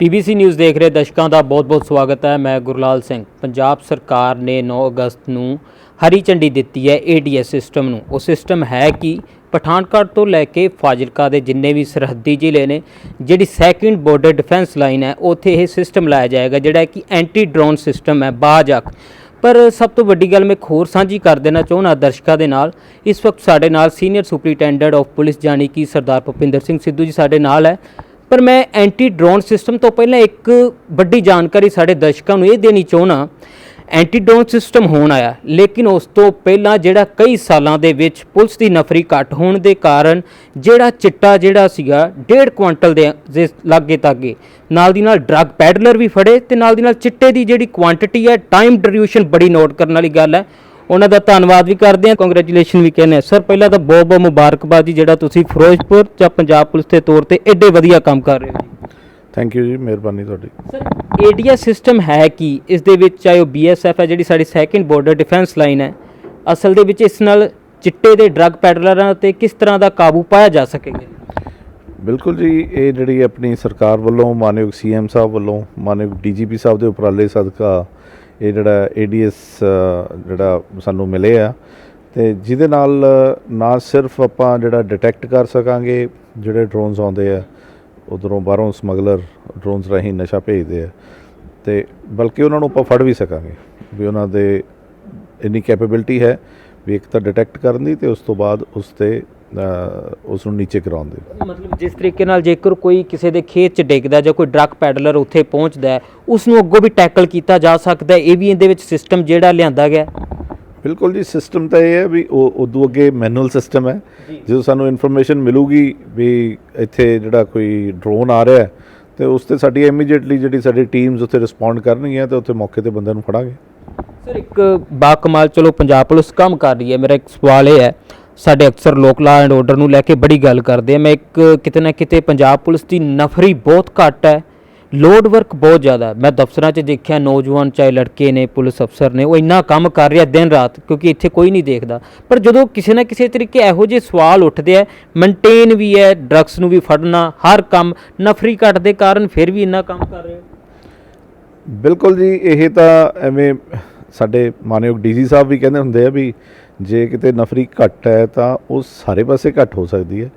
PBC news ਦੇਖ ਰਹੇ ਦਰਸ਼ਕਾਂ ਦਾ ਬਹੁਤ-ਬਹੁਤ ਸਵਾਗਤ ਹੈ। ਮੈਂ ਗੁਰਲਾਲ ਸਿੰਘ। ਪੰਜਾਬ ਸਰਕਾਰ ਨੇ 9 ਅਗਸਤ ਨੂੰ ਹਰੀ ਝੰਡੀ ਦਿੱਤੀ ਹੈ ਏਡੀਐਸ ਸਿਸਟਮ ਨੂੰ। ਉਹ ਸਿਸਟਮ ਹੈ ਕਿ ਪਠਾਨਕੋਟ ਤੋਂ ਲੈ ਕੇ ਫਾਜ਼ਿਲਕਾ ਦੇ ਜਿੰਨੇ ਵੀ ਸਰਹੱਦੀ ਜ਼ਿਲ੍ਹੇ ਨੇ, ਜਿਹੜੀ ਸੈਕਿੰਡ ਬਾਰਡਰ ਡਿਫੈਂਸ ਲਾਈਨ ਹੈ, ਉੱਥੇ ਇਹ ਸਿਸਟਮ ਲਾਇਆ ਜਾਏਗਾ, ਜਿਹੜਾ ਕਿ ਐਂਟੀ ਡਰੋਨ ਸਿਸਟਮ ਹੈ ਬਾਜਕ ਪਰ ਸਭ ਤੋਂ ਵੱਡੀ ਗੱਲ ਮੈਂ ਇੱਕ ਹੋਰ ਸਾਂਝੀ ਕਰ ਦੇਣਾ ਚਾਹੁੰਦਾ ਦਰਸ਼ਕਾਂ ਦੇ ਨਾਲ। ਇਸ ਵਕਤ ਸਾਡੇ ਨਾਲ ਸੀਨੀਅਰ ਸੁਪਰੀਟੈਂਡੈਂਟ ਆਫ ਪੁਲਿਸ ਜਾਨੀ ਕਿ ਸਰਦਾਰ ਭੁਪਿੰਦਰ ਸਿੰਘ ਸਿੱਧੂ ਜੀ ਸਾਡੇ ਨਾਲ ਹੈ। ਪਰ ਮੈਂ ਐਂਟੀ ਡਰੋਨ ਸਿਸਟਮ ਤੋਂ ਪਹਿਲਾਂ ਇੱਕ ਵੱਡੀ ਜਾਣਕਾਰੀ ਸਾਡੇ ਦਰਸ਼ਕਾਂ ਨੂੰ ਇਹ ਦੇਣੀ ਚਾਹੁੰਦਾ ਐਂਟੀ ਡਰੋਨ ਸਿਸਟਮ ਹੋਣ ਆਇਆ, ਲੇਕਿਨ ਉਸ ਤੋਂ ਪਹਿਲਾਂ ਜਿਹੜਾ ਕਈ ਸਾਲਾਂ ਦੇ ਵਿੱਚ ਪੁਲਿਸ ਦੀ ਨਫਰੀ ਘੱਟ ਹੋਣ ਦੇ ਕਾਰਨ ਜਿਹੜਾ ਚਿੱਟਾ ਜਿਹੜਾ ਸੀਗਾ 1.5 ਕੁਆਂਟਲ ਦੇ ਦੇ ਲਾਗੇ ਤਾਗੇ, ਨਾਲ ਦੀ ਨਾਲ ਡਰੱਗ ਪੈਡਲਰ ਵੀ ਫੜੇ ਤੇ ਨਾਲ ਦੀ ਨਾਲ ਚਿੱਟੇ ਦੀ ਜਿਹੜੀ ਕੁਆਂਟੀਟੀ ਹੈ ਟਾਈਮ ਡਿਊਰੇਸ਼ਨ ਬੜੀ ਨੋਟ ਕਰਨ ਵਾਲੀ ਗੱਲ ਹੈ। ਉਹਨਾਂ ਦਾ ਧੰਨਵਾਦ ਵੀ ਕਰਦੇ ਹਾਂ। ਕੰਗ੍ਰੈਚੁਲੇਸ਼ਨ ਵੀ ਕਹਿੰਦੇ ਹਾਂ। ਸਰ ਪਹਿਲਾਂ ਤਾਂ ਬਹੁਤ ਬਹੁਤ ਮੁਬਾਰਕਬਾਦ ਜੀ ਜਿਹੜਾ ਤੁਸੀਂ ਫਿਰੋਜ਼ਪੁਰ ਜਾਂ ਪੰਜਾਬ ਪੁਲਿਸ ਦੇ ਤੌਰ ਤੇ ਐਡੇ ਵਧੀਆ ਕੰਮ ਕਰ ਰਹੇ ਹੋ ਜੀ। ਥੈਂਕ ਯੂ ਜੀ ਮਿਹਰਬਾਨੀ ਤੁਹਾਡੀ। ਸਰ ਏਡੀਆ ਸਿਸਟਮ ਹੈ ਕਿ? ਇਸ ਦੇ ਵਿੱਚ ਚਾਹੇ ਉਹ ਬੀਐਸਐਫ ਹੈ ਜਿਹੜੀ ਸਾਡੀ ਸੈਕਿੰਡ ਬਾਰਡਰ ਡਿਫੈਂਸ ਲਾਈਨ ਹੈ ਅਸਲ ਦੇ ਵਿੱਚ ਇਸ ਨਾਲ ਚਿੱਟੇ ਦੇ ਡਰੱਗ ਪੈਡਲਰਾਂ ਤੇ ਕਿਸ ਤਰ੍ਹਾਂ ਦਾ ਕਾਬੂ ਪਾਇਆ ਜਾ ਸਕੇਗਾ? ਬਿਲਕੁਲ ਜੀ ਇਹ ਜਿਹੜੀ ਆਪਣੀ ਸਰਕਾਰ ਵੱਲੋਂ ਮਾਨਯੋਗ ਸੀਐਮ ਸਾਹਿਬ ਵੱਲੋਂ ਮਾਨਯੋਗ ਡੀਜੀਪੀ ਸਾਹਿਬ ਦੇ ਉਪਰਾਲੇ ਸਦਕਾ ਇਹ ਜਿਹੜਾ ਏਡੀਐਸ ਜਿਹੜਾ ਸਾਨੂੰ ਮਿਲੇ ਆ। ਤੇ ਜਿਹਦੇ ਨਾਲ, ਨਾ ਸਿਰਫ ਆਪਾਂ ਜਿਹੜਾ ਡਿਟੈਕਟ ਕਰ ਸਕਾਂਗੇ ਜਿਹੜੇ ਡਰੋਨਸ ਆਉਂਦੇ ਆ, ਉਧਰੋਂ ਬਾਹਰੋਂ ਸਮਗਲਰ ਡਰੋਨਸ ਰਾਹੀਂ ਨਸ਼ਾ ਭੇਜਦੇ ਆ, ਤੇ ਬਲਕਿ ਉਹਨਾਂ ਨੂੰ ਆਪਾਂ ਫੜ ਵੀ ਸਕਾਂਗੇ ਵੀ ਉਹਨਾਂ ਦੇ ਇੰਨੀ ਕੈਪੇਬਿਲਿਟੀ ਹੈ ਵੀ ਇੱਕ ਤਾਂ ਡਿਟੈਕਟ ਕਰਨ ਦੀ ਤੇ ਉਸ ਤੋਂ ਬਾਅਦ ਉਸ ਤੇ ਉਸ ਨੂੰ ਨੀਚੇ ਕਰਾਉਣ ਦੀ। ਮਤਲਬ ਜਿਸ ਤਰੀਕੇ ਨਾਲ ਜੇਕਰ ਕੋਈ ਕਿਸੇ ਦੇ ਖੇਤ 'ਚ ਡਿੱਗਦਾ ਜਾਂ ਕੋਈ ਡਰੱਗ ਪੈਡਲਰ ਉੱਥੇ ਪਹੁੰਚਦਾ ਉਸ ਨੂੰ ਅੱਗੋਂ ਵੀ ਟੈਕਲ ਕੀਤਾ ਜਾ ਸਕਦਾ ਇਹ ਵੀ ਇਹਦੇ ਵਿੱਚ ਸਿਸਟਮ ਜਿਹੜਾ ਲਿਆਂਦਾ ਗਿਆ। ਬਿਲਕੁਲ ਜੀ ਸਿਸਟਮ ਤਾਂ ਇਹ ਹੈ ਵੀ ਉਹ ਉਦੋਂ ਅੱਗੇ ਮੈਨੂਅਲ ਸਿਸਟਮ ਹੈ। ਜਦੋਂ ਸਾਨੂੰ ਇਨਫੋਰਮੇਸ਼ਨ ਮਿਲੂਗੀ ਵੀ ਇੱਥੇ ਜਿਹੜਾ ਕੋਈ ਡਰੋਨ ਆ ਰਿਹਾ ਹੈ, ਤੇ ਉਸ ਤੇ ਸਾਡੀ ਇਮੀਡੀਏਟਲੀ ਜਿਹੜੀ ਸਾਡੀ ਟੀਮਸ ਉੱਥੇ ਰਿਸਪੌਂਡ ਕਰਨਗੀਆਂ ਤੇ ਉੱਥੇ ਮੌਕੇ ਤੇ ਬੰਦਿਆਂ ਨੂੰ ਫੜਾਂਗੇ। ਸਰ ਇੱਕ ਬਾ ਕਮਾਲ ਚਲੋ ਪੰਜਾਬ ਪੁਲਿਸ ਕੰਮ ਕਰ ਰਹੀ ਹੈ। ਮੇਰਾ ਇੱਕ ਸਵਾਲ ਇਹ ਹੈ ਸਾਡੇ ਅਕਸਰ ਲੋਕ ਲਾ ਐਂਡ ਆਰਡਰ ਨੂੰ ਲੈ ਕੇ ਬੜੀ ਗੱਲ ਕਰਦੇ ਆ। ਮੈਂ ਇੱਕ ਕਿਤੇ ਨਾ ਕਿਤੇ ਪੰਜਾਬ ਪੁਲਿਸ ਦੀ ਨਫਰੀ ਬਹੁਤ ਘੱਟ ਹੈ। ਲੋਡ ਵਰਕ ਬਹੁਤ ਜ਼ਿਆਦਾ ਮੈਂ ਦਫ਼ਤਰਾਂ 'ਚ ਦੇਖਿਆ, ਨੌਜਵਾਨ ਚਾਹੇ ਲੜਕੇ ਨੇ, ਪੁਲਿਸ ਅਫਸਰ ਨੇ, ਉਹ ਇੰਨਾ ਕੰਮ ਕਰ ਰਿਹਾ ਦਿਨ ਰਾਤ, ਕਿਉਂਕਿ ਇੱਥੇ ਕੋਈ ਨਹੀਂ ਦੇਖਦਾ। ਪਰ ਜਦੋਂ ਕਿਸੇ ਨਾ ਕਿਸੇ ਤਰੀਕੇ ਇਹੋ ਜਿਹੇ ਸਵਾਲ ਉੱਠਦੇ ਆ ਮੇਨਟੇਨ ਵੀ ਹੈ ਡਰੱਗਸ ਨੂੰ ਵੀ ਫੜਨਾ, ਹਰ ਕੰਮ, ਨਫਰੀ ਘੱਟ ਦੇ ਕਾਰਨ ਫਿਰ ਵੀ ਇੰਨਾ ਕੰਮ ਕਰ ਰਹੇ ਬਿਲਕੁਲ ਜੀ, ਇਹ ਤਾਂ ਐਵੇਂ ਸਾਡੇ ਮਾਨਯੋਗ ਡੀਜੀ ਸਾਹਿਬ ਵੀ ਕਹਿੰਦੇ ਹੁੰਦੇ ਆ ਵੀ ਜੇ ਕਿਤੇ ਨਫਰੀ ਘੱਟ ਹੈ ਤਾਂ ਉਹ ਸਾਰੇ ਪਾਸੇ ਘੱਟ ਹੋ ਸਕਦੀ ਹੈ।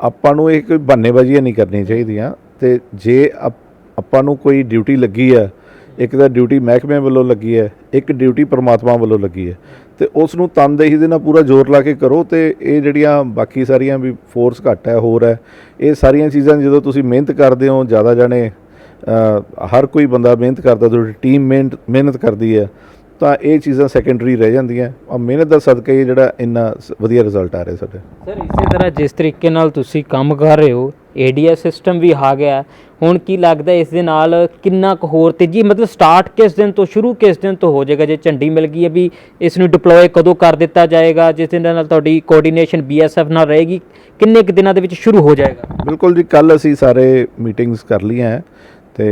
ਆਪਾਂ ਨੂੰ ਇਹ ਕੋਈ ਬਾਨੇਬਾਜ਼ੀਆਂ ਨਹੀਂ ਕਰਨੀਆਂ ਚਾਹੀਦੀਆਂ ਤੇ ਜੇ ਆਪ- ਆਪਾਂ ਨੂੰ ਕੋਈ ਡਿਊਟੀ ਲੱਗੀ ਹੈ, ਇੱਕ ਤਾਂ ਡਿਊਟੀ ਮਹਿਕਮੇ ਵੱਲੋਂ ਲੱਗੀ ਹੈ, ਇੱਕ ਡਿਊਟੀ ਪਰਮਾਤਮਾ ਵੱਲੋਂ ਲੱਗੀ ਹੈ, ਤੇ ਉਸ ਨੂੰ ਤਨਦੇਹੀ ਦੇ ਨਾਲ ਪੂਰਾ ਜ਼ੋਰ ਲਾ ਕੇ ਕਰੋ ਤੇ ਇਹ ਜਿਹੜੀਆਂ ਬਾਕੀ ਸਾਰੀਆਂ ਵੀ ਫੋਰਸ ਘੱਟ ਹੈ, ਹੋਰ ਹੈ, ਇਹ ਸਾਰੀਆਂ ਚੀਜ਼ਾਂ ਜਦੋਂ ਤੁਸੀਂ ਮਿਹਨਤ ਕਰਦੇ ਹੋ, ਜ਼ਿਆਦਾ ਜਾਣੇ ਹਰ ਕੋਈ ਬੰਦਾ ਮਿਹਨਤ ਕਰਦਾ, ਤੁਹਾਡੀ ਟੀਮ ਮਿਹਨਤ ਮਿਹਨਤ ਕਰਦੀ ਹੈ ਤਾਂ ਇਹ ਚੀਜ਼ਾਂ ਸੈਕੰਡਰੀ ਰਹਿ ਜਾਂਦੀਆਂ। ਆ ਮਿਹਨਤ ਦਾ ਸਦਕਾ ਹੀ ਜਿਹੜਾ ਇੰਨਾ ਵਧੀਆ ਰਿਜ਼ਲਟ ਆ ਰਿਹਾ ਸਾਡੇ। ਸਰ ਇਸੇ ਤਰ੍ਹਾਂ ਜਿਸ ਤਰੀਕੇ ਨਾਲ ਤੁਸੀਂ ਕੰਮ ਕਰ ਰਹੇ ਹੋ ਏਡੀਐਸ ਸਿਸਟਮ ਵੀ ਆ ਗਿਆ। ਹੁਣ ਕੀ ਲੱਗਦਾ ਇਸ ਦੇ ਨਾਲ ਕਿੰਨਾ ਕੁ ਹੋਰ ਤੇਜ਼ੀ ਮਤਲਬ ਸਟਾਰਟ ਕਿਸ ਦਿਨ ਤੋਂ ਸ਼ੁਰੂ ਕਿਸ ਦਿਨ ਤੋਂ ਹੋ ਜਾਏਗਾ? ਜੇ ਝੰਡੀ ਮਿਲ ਗਈ ਹੈ ਵੀ ਇਸ ਨੂੰ ਡਿਪਲੋਏ ਕਦੋਂ ਕਰ ਦਿੱਤਾ ਜਾਏਗਾ ਜਿਸ ਦੇ ਨਾਲ ਤੁਹਾਡੀ ਕੋਆਰਡੀਨੇਸ਼ਨ ਬੀਐਸਐਫ ਨਾਲ ਰਹੇਗੀ ਕਿੰਨੇ ਕੁ ਦਿਨਾਂ ਦੇ ਵਿੱਚ ਸ਼ੁਰੂ ਹੋ ਜਾਏਗਾ? ਬਿਲਕੁਲ ਜੀ ਕੱਲ ਅਸੀਂ ਸਾਰੇ ਮੀਟਿੰਗਸ ਕਰ ਲਈਆਂ ਤੇ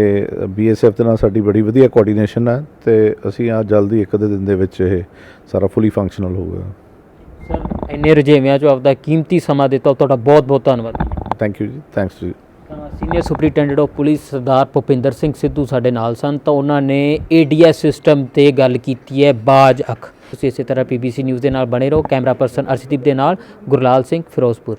ਬੀਐਸਐਫ ਦੇ ਨਾਲ ਸਾਡੀ ਬੜੀ ਵਧੀਆ ਕੋਆਰਡੀਨੇਸ਼ਨ ਹੈ ਤੇ ਅਸੀਂ ਆ ਜਲਦੀ ਇੱਕ ਅੱਧੇ ਦਿਨ ਦੇ ਵਿੱਚ ਇਹ ਸਾਰਾ ਫੁੱਲੀ ਫੰਕਸ਼ਨਲ ਹੋਊਗਾ। ਸਰ ਇੰਨੇ ਰੁਝੇਵਿਆਂ 'ਚੋਂ ਆਪਦਾ ਕੀਮਤੀ ਸਮਾਂ ਦਿੱਤਾ ਤੁਹਾਡਾ ਬਹੁਤ ਬਹੁਤ ਧੰਨਵਾਦ। ਥੈਂਕ ਯੂ ਜੀ ਥੈਂਕਸ ਟੂ ਤਾਂ senior superintendent of police Sardar Bhupinder Singh Sidhu ਸਾਡੇ ਨਾਲ ਸਨ ਤਾਂ ਉਹਨਾਂ ਨੇ ਏਡੀਐਸ ਸਿਸਟਮ ਤੇ ਗੱਲ ਕੀਤੀ ਹੈ ਬਾਜ ਅੱਖ। ਤੁਸੀਂ ਇਸੇ ਤਰ੍ਹਾਂ ਪੀਬੀਸੀ ਨਿਊਜ਼ ਦੇ ਨਾਲ ਬਣੇ ਰਹੋ ਕੈਮਰਾ ਪਰਸਨ ਅਰਸ਼ਦੀਪ ਦੇ ਨਾਲ ਗੁਰਲਾਲ ਸਿੰਘ ਫਿਰੋਜ਼ਪੁਰ।